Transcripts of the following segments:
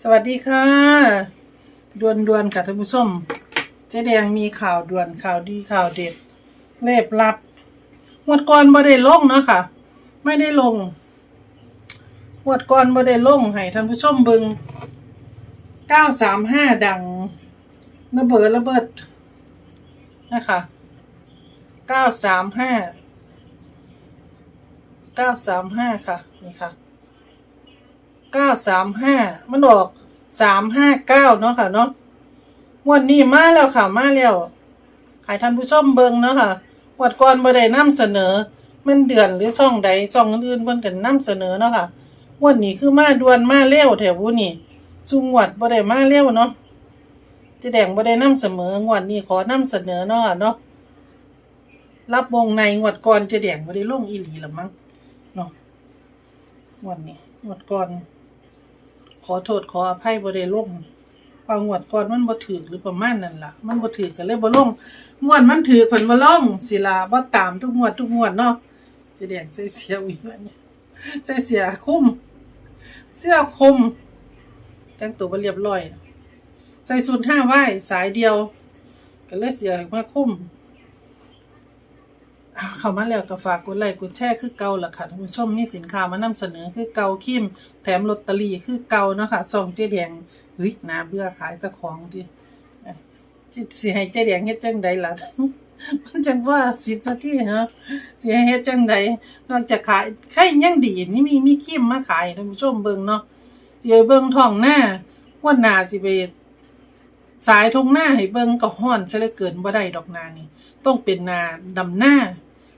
สวัสดีค่ะด่วนด่วนค่ะท่านผู้ชมเจ๊แดงมีข่าวด่วนข่าวดีข่าวเด็ดเลบลับหมวดก่อนบ่ได้ลงเนาะค่ะ ไม่ได้ลงหมวดก่อนบ่ได้ลงให้ท่านผู้ชมเบิงเก้าสามห้าดังระเบิดระเบิดนะคะเก้าสามห้าเก้าสามห้าค่ะ นี่ค่ะ เก้าสามห้ามันออกสามห้าเก้าเนาะค่ะเนาะงวันนี้มาแล้วค่ะมาแล้วให้ท่านผู้ชมเบิ่งเนาะค่ะงวัดก่อนบ่ได้นำเสนอ มันเดือนหรือช่องใดช่องอื่นเพิ่นก็นำเสนอเนาะค่ะงวันนี้คือมาด่วนมาเร็วแถวผู้นี่ซุงวดบ่ได้มาเร็วเนาะจะแดงบ่ได้นำเสมองวดนี้ขอนำเสนอเนาะค่ะเนาะรับวงในงวดก่อนจะแดงบ่ได้ลงอีหลีละมั้งเนาะงวดนี้งวดก่อน ขอโทษขออภัยบ่ได้ลงบางวดก่อนมันบ่ถูกหรือประมาณนั้นล่ะ มันบ่ถูกก็เลยบ่ลงงวดมันถูกเพิ่นบ่ลงสิล่ะบ่ตามทุกงวดทุกงวดเนาะจะแดงใส่เสียอีกแล้วเนี่ยใส่เสียคุ้มเสื้อคุมแต่งตัวบ่เรียบร้อย ใส่สูทห้าไหวสายเดียว ก็เลยเสียมาคุ้ม เข้ามาแล้วก็ฝากกดไลค์กดแชร์คือเก่าล่ะค่ะท่านผู้ชมมีสินค้ามานำเสนอคือเก่าคิมแถมลอตเตอรี่คือเก่าเนาะค่ะซองเจ๊แดงเฮ้ยนาเบื่อขายต่ของติเอ้ยสิให้เจ๊แดงเฮ็ดจังใดล่ะมันจังว่า10นาทีเหรอสิให้เฮ็ดจังใดนอกจากขายใครยังดีนี่มีมีคิมมาขายท่านผู้ชมเบิ่งเนาะสิไปเบิ่งท้องหน้าวันหน้าสิไป สายทงหน้าให้เบิ่งก็ฮ้อนซะเหลือเกินบ่ได้ดอกนานี่ ต้องเป็นนาดำหน้า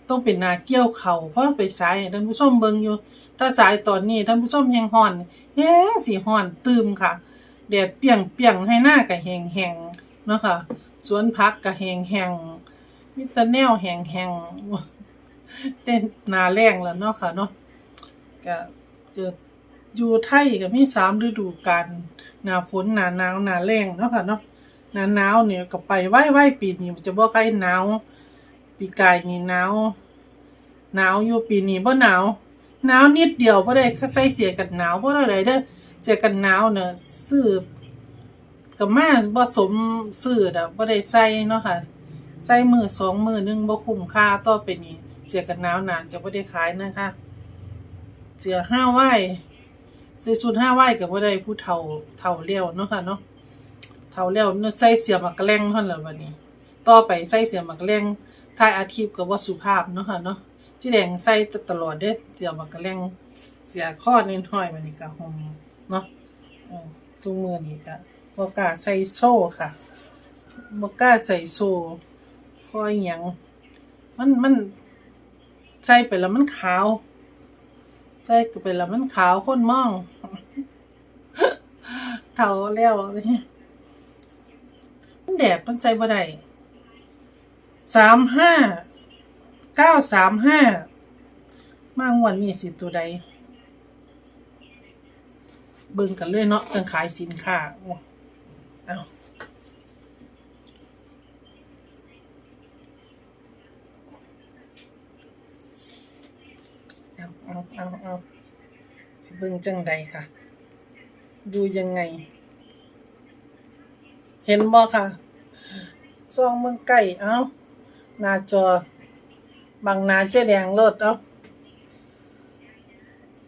ต้องเป็นนาเกี่ยวเขาเพราะไปสายให้ท่านผู้ชมเบิ่งอยู่ ถ้าสายตอนนี้ท่านผู้ชมแฮงฮ้อนแฮงสิฮ้อนตืมค่ะแดดเปียงเปียงให้หน้าก็แห้งแห้งเนาะค่ะสวนผักก็แห้งแห้งมีแต่แนวแห้งแห้งเต้นนาแรงแล้วเนาะค่ะเนาะก็เกิดอยู่ไทยก็มีสามฤดูกาลหนาฝนหนาหนาวหนาแล้งเนาะค่ะเนาะ หน้าหนาวเนี่ยก็ไปไว้ไว้ปีนี้จะบ่ใครหนาวปีกายนี่หนาวหนาวอยู่ปีนี้บ่หนาวหนาวนิดเดียวบ่ได้ใส่เสียกันหนาวบ่ได้เด้อเสียกันหนาวเนี่ยซื้อก็มาบ่สมซื้อดอกบ่ได้ใส่เนาะค่ะใส่มือสองมือหนึงบ่คุ้มค่าต่อไปนี้เสียกันหนาวน่าจะบ่ได้ขายนะคะเสียห้าไหว้ซื้อชุดห้าไหว้ก็บ่ได้ผู้เฒ่าเฒ่าเลี้ยวเนาะค่ะเนาะ เท่าแล้วใส่เสียมักแรงเท่านั้นแหละวันนี้ ต่อไปใส่เสียมักแรงท้ายอาชีพก็บ่สุภาพเนาะค่ะเนาะที่แดงใส่ตลอดเด้เสียมักแรงเสียข้อนิดหน่อยวันนี้ก็ห่มเนาะเออทุกมื้อนี้ก็บ่กล้าใส่โซ่ค่ะบ่กล้าใส่โซ่เพราะอิหยังมันมันใส่ไปแล้วมันขาว ใส่ไปแล้วมันขาวคนมองเฒ่าแล้วนี่ แดดมันใจบ่ได้สามห้าเก้าสามห้ามางวันนี้สิตัวใด เบิ่งกันเลยเนาะจังขายสินค้าโอ้เอาเอาเอาเอาเอาสิเบิ่งจังใดค่ะ ดูยังไง เห็นบ่ค่ะ ซองเมืองไก่เอ้าหน้าจอ บางนาเจ๊แดงรถเอา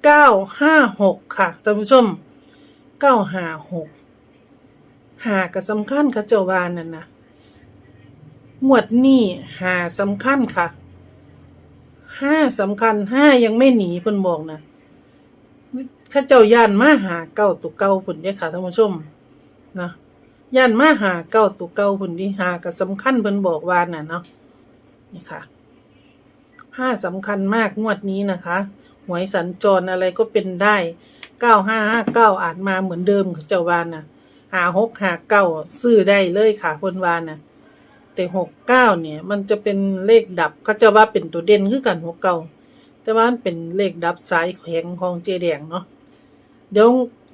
เก้าห้าหกค่ะท่านผู้ชมเก้าห้าหกหาก็สำคัญค่ะเจ้าวานนั่นนะหมวดนี่หาสำคัญค่ะห้าสำคัญห้ายังไม่หนีเพิ่นบอกนะข้าเจ้าย่านมาหาเก้าตัวเก้าพุ่นเด้อค่ะท่านผู้ชมนะ ย่านมาหาเก้าตัวเก้าพุ่นที่หาก็สำคัญเพิ่นบอกว่าน่ะเนาะนี่ค่ะห้าสำคัญมากงวดนี้นะคะหวยสัญจรอะไรก็เป็นได้เก้าห้าห้าเก้าอาจมาเหมือนเดิมเจ้าวานน่ะหาหกหาเก้าซื้อได้เลยค่ะพนวานน่ะแต่หกเก้าเนี่ย มันจะเป็นเลขดับเขาจะว่าเป็นตัวเด่นคือกันหกเก้าแต่ว่ามันเป็นเลขดับสายแข็งของเจแดงเนาะเดี๋ยว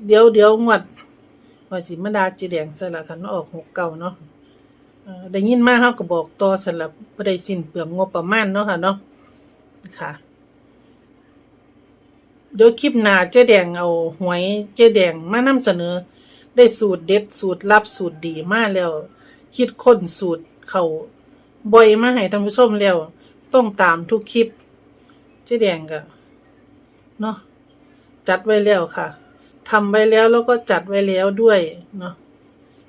เดี๋ยวเดี๋ยวงวด ว่าสิมาดาจีแดงสละคันออกหกเก่าเนาะได้ยินมาเฮาก็บอกต่อสำหรับบ่ได้สิ้นเปลืองงบประมาณเนาะค่ะเนาะค่ะ เดี๋ยวคลิปหน้าเจ๊แดงเอาหวยเจ๊แดงมานำเสนอ ได้สูตรเด็ดสูตรลับสูตรดีมาแล้ว คิดค้นสูตรเขาบ่อยมาให้ท่านผู้ชมแล้ว ต้องตามทุกคลิป เจ๊แดงก็เนาะจัดไว้แล้วค่ะ ทำไว้แล้วแล้วก็จัดไว้แล้วด้วยเนาะ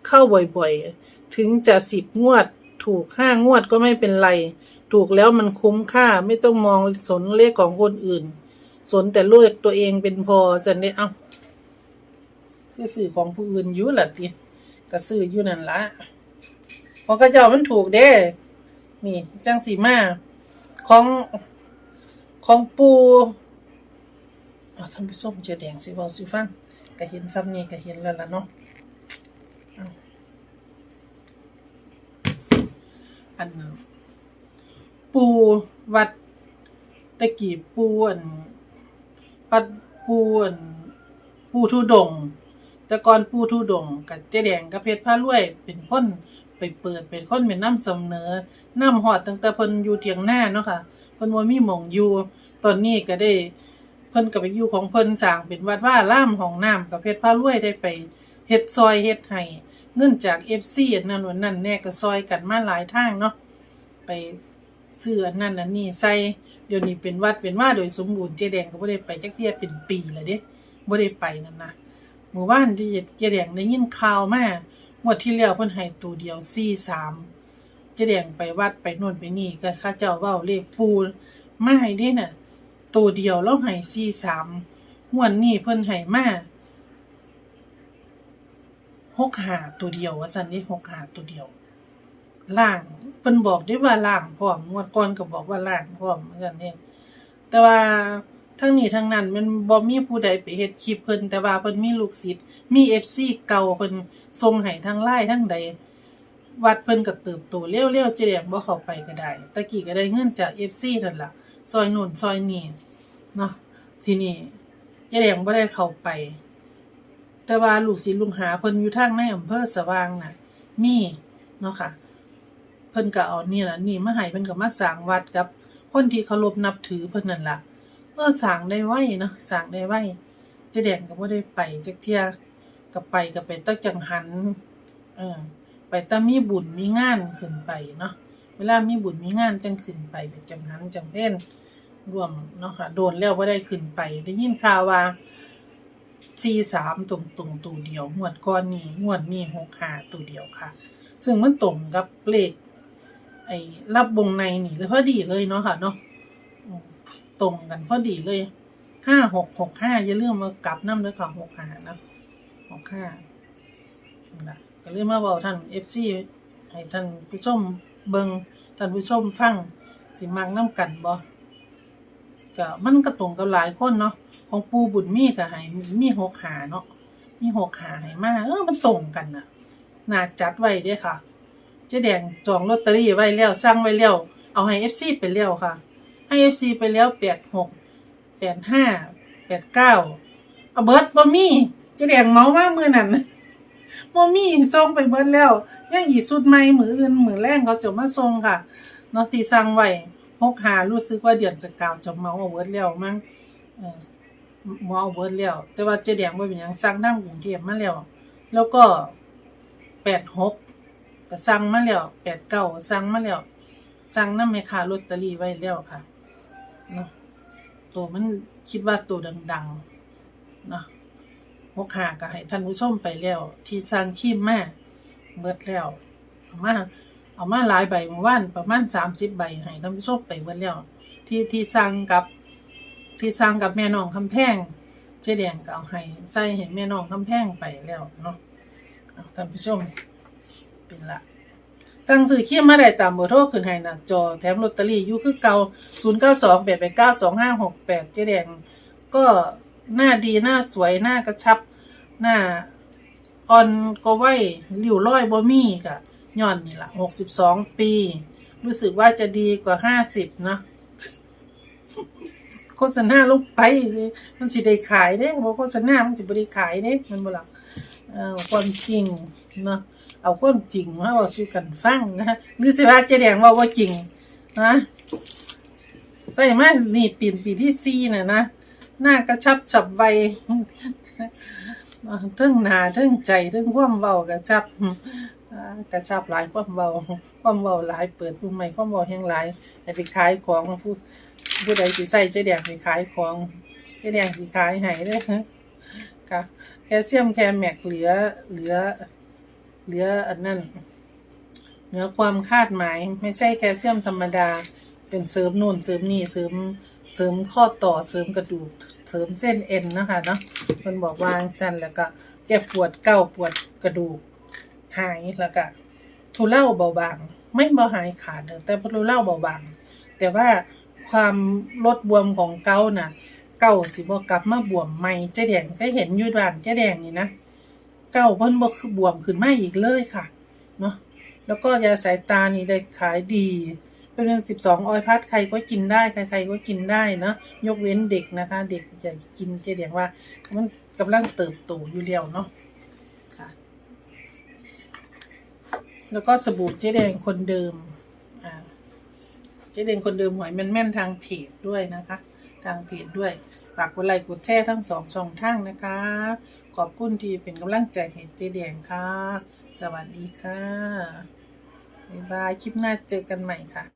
เข้าบ่อยๆ ถึงจะสิบงวด ถูกห้างวดก็ไม่เป็นไร ถูกแล้วมันคุ้มค่าไม่ต้องมองสนเลขของคนอื่น สนแต่เลขตัวเองเป็นพอสันเด้เอ้าคือสื่อของผู้อื่นอยู่ล่ะติก็ซื้ออยู่นั่นละขอกระเจ้ามันถูกเด้ นี่ จังสีมาของของปูเอาท่านผู้ชมเจอแดงสิเบาสิฟัง ก็เห็นซ้ำนี่ก็เห็นแล้วล่ะเนาะอันปูวัดตะกี้ปูอันปัดปูอันปูทุดง แต่ก่อนปูทุดงกับเจแดงกับเพชรพารวย เป็นคนไปเปิดเป็นคนเป็นน้ำเสนอน้ำหอดตั้งแต่เพิ่นอยู่เทียงหน้าเนาะค่ะเพิ่นว่ามีหม่องอยู่ตอนนี้ก็ได้ เพิ่นก็ไปอยู่ของเพิ่นสร้างเป็นวัดว่าล่ามของน้ำกับเพชรพารวยได้ไปเฮ็ดซอยเฮ็ดให้เงินจาก FC อันนั้นวันนั้นแน่ก็ซอยกันมาหลายทางเนาะไปซื้ออันนั้นนนี้ใส่เดี๋ยวนี้เป็นวัดเป็นว่าโดยสมบูรณ์เจแดงก็บ่ได้ไปจักเที่ยเป็นปีแล้วเด้บ่ได้ไปนั่นนะหมู่บ้านที่เจแดงได้ยินข่าวมางวดที่แล้วเพิ่นให้ตัวเดียว43เจแดงไปวัดไปโน่นไปนี่ก็ข้าเจ้าเว้าเลขปูมาให้เด้น่ะ ตัวเดียวแล้วให้สี่สามงวดนี้เพิ่นให้มาหกหาตัวเดียวว่าสันนี่หกหาตัวเดียวล่างเพิ่นบอกได้ว่าล่างพร้อมงวดก่อนก็บอกว่าล่างพร้อมเหมือนกันนี่แต่ว่าทั้งนี้ทั้งนั้นมันบ่มีผู้ใดไปเฮ็ดคลิปเพิ่นแต่ว่าเพิ่นมีลูกศิษย์มี FC เก่าเพิ่นส่งให้ทางไลน์ทั้งใด วัดเพิ่นก็เติบโตเร็วๆเจ๊แดงบ่เข้าไปก็ได้ตะกี้ก็ได้เงินจาก FC นั่นล่ะ ซอยนู่นซอยนี่เนาะทีนี้ยายแดงบ่ได้เข้าไป แต่ว่าลูกศิษย์ลุงหาเพิ่นอยู่ทางในอำเภอสว่างน่ะ มีเนาะค่ะ เพิ่นก็เอานี่ล่ะนี่มาให้เพิ่นก็มาสร้างวัดกับ คนที่เคารพนับถือเพิ่นนั่นล่ะเออสร้างได้ไวเนาะสร้างได้ไวเจ๊แดงก็บ่ได้ไปจักเที่ยก็ไปก็ไปตั้งจังหันเออไปแต่มีบุญมีงานขึ้นไปเนาะ เวลามีบุญมีงานจังขึ้นไปเป็นจังหันจังเพ่นรวมเนาะค่ะโดนแล้วบ่ได้ขึ้นไป ได้ยินข่าวว่าสี่สามตรงตรงตัวเดียวงวดก้อนนี้งวดนี้หกห้าตัวเดียวค่ะ ซึ่งมันตรงกับเลขไอ้รับวงในนี่เลยพอดีเลยเนาะค่ะเนาะตรงกันพอดีเลยห้าหกหกห้าอย่าลืมมากลับน้ำด้วยกับหกห้านะหกห้านั่นล่ะก็เลยมาบอกท่านเอฟซีให้ท่านผู้ชม เบิงท่านผู้ชมฟังสิมักน้ำกันบ่ก็มันก็ตรงกับหลายคนเนาะของปูบุญมีก็ให้มีหกหาเนาะมีหกหาให้มาเออมันตรงกันน่ะน่าจัดไว้เด้ค่ะ เจ๊แดงจองลอตเตอรี่ไว้แล้วสั่งไว้แล้วเอาให้เอฟซีไปแล้วค่ะ ให้เอฟซีไปแล้วแปดหกแปดห้าแปดเก้าเอาเบิร์ดบ่มีเจ๊แดงเมามามือนั่น บ่มีส่งไปเบิดแล้ว ยังอีกสุดใหม่มืออื่นมือแรงเขาจะมาส่งค่ะเนาะที่สั่งไว้พกหารู้สึกว่าเดือนจะกาวจะเมาเอาเบิดแล้วมั้งเออมาเอาเบิดแล้ว แต่ว่าเจ๊แดงบ่เป็นหยังสั่งทางกรุงเทพมาแล้ว แล้วก็86ก็สั่งมาแล้ว89สั่งมาแล้วสั่งนำแม่ค้าลอตเตอรี่ไว้แล้วค่ะเนาะตัวมันคิดว่าตัวดังๆเนาะ หกหาก็ให้ท่านผู้ชมไปแล้ว ที่สร้างคีมมาเบิดแล้วเอามาเอามาหลายใบเมื่อวานประมาณสามสิบใบให้ท่านผู้ชมไปเบิดแล้ว ที่ที่สร้างกับที่สร้างกับแม่น้องคำแพงเจ๊แดงก็เอาให้ใส่ให้แม่น้องคำแพงไปแล้วเนาะท่านผู้ชมเป็นละสั่งซื้อเคียมมาได้ตามเบอร์โทรขึ้นให้หน้าจอแถมลอตเตอรี่อยู่คือเก่า 0 9 2 8 8 9 2 5 6 8 เจ๊แดงก็ หน้าดีหน้าสวยหน้ากระชับ หน้าอ่อนก็ไว้ริ้วร้อยบ่มีกะย้อนนี่ละหกสิบสองปี รู้สึกว่าจะดีกว่าห้าสิบเนาะโฆษณาลงไปเลยมันสิได้ขายเด้บ่โฆษณามันสิบ่ได้ขายเด้มันบ่ล่ะเอาความจริงเนาะเอาความจริงมาเว้าสู่กันฟังนะหรือสิว่าเจะแดงว่าบ่าจริงนะใส่มานี่ปีนปีที่4น่ะนะ หน้ากระชับฉับไวเทึ่งหนาเทึ่งใจเทึ่งความเบากระชับกระชับหลายความเบาความเบาหลายเปิดผู้ใหม่ความเบาแห่งหลายไปขายของผู้ผู้ใดสิใส่เจ๊แดงไปขายของเจ๊แดงสิขายให้เด้อค่ะแคลเซียมแคลแมกเหลือเหลือเหลืออันนั้นเหนือความคาดหมาย ไม่ใช่แคลเซียมธรรมดา เป็นเสริมนู่นเสริมนี่เสริม เสริมข้อต่อเสริมกระดูกเสริมเส้นเอ็นนะคะเนาะมันบอกวางสั้นแล้วก็แก้ปวดเก้าปวดกระดูกหายแล้วก็ทุเลาเบาบางไม่เบาหายขาดเด้อแต่ทุเลาเบาบางแต่ว่าความลดบวมของเก้าน่ะ เก้าสิบกลับมาบวมใหม่เจ๊แดงก็เห็นยู่บ้านเจ๊แดงนี่นะเก้าเพิ่นบ่คือบวมขึ้นมาอีกเลยค่ะเนาะแล้วก็ยาสายตานี่ได้ขายดี เป็นเรื่องสิบสองออยพัดใครก็กินได้ใครๆก็กินได้เนาะยกเว้นเด็กนะคะ เด็กอย่ากินเจเดียงว่า มันกำลังเติบโตอยู่แล้วเนาะค่ะ แล้วก็สบู่เจ๊แดงคนเดิมอ่าเจ๊แดงคนเดิมหวยแม่นๆทางเพจด้วยนะคะ ทางเพจด้วยฝากกดไลค์กดแชร์ทั้งสองช่องทางนะคะ ขอบคุณที่เป็นกำลังใจให้เจ๊แดงค่ะ สวัสดีค่ะบ๊ายบายคลิปหน้าเจอกันใหม่ค่ะ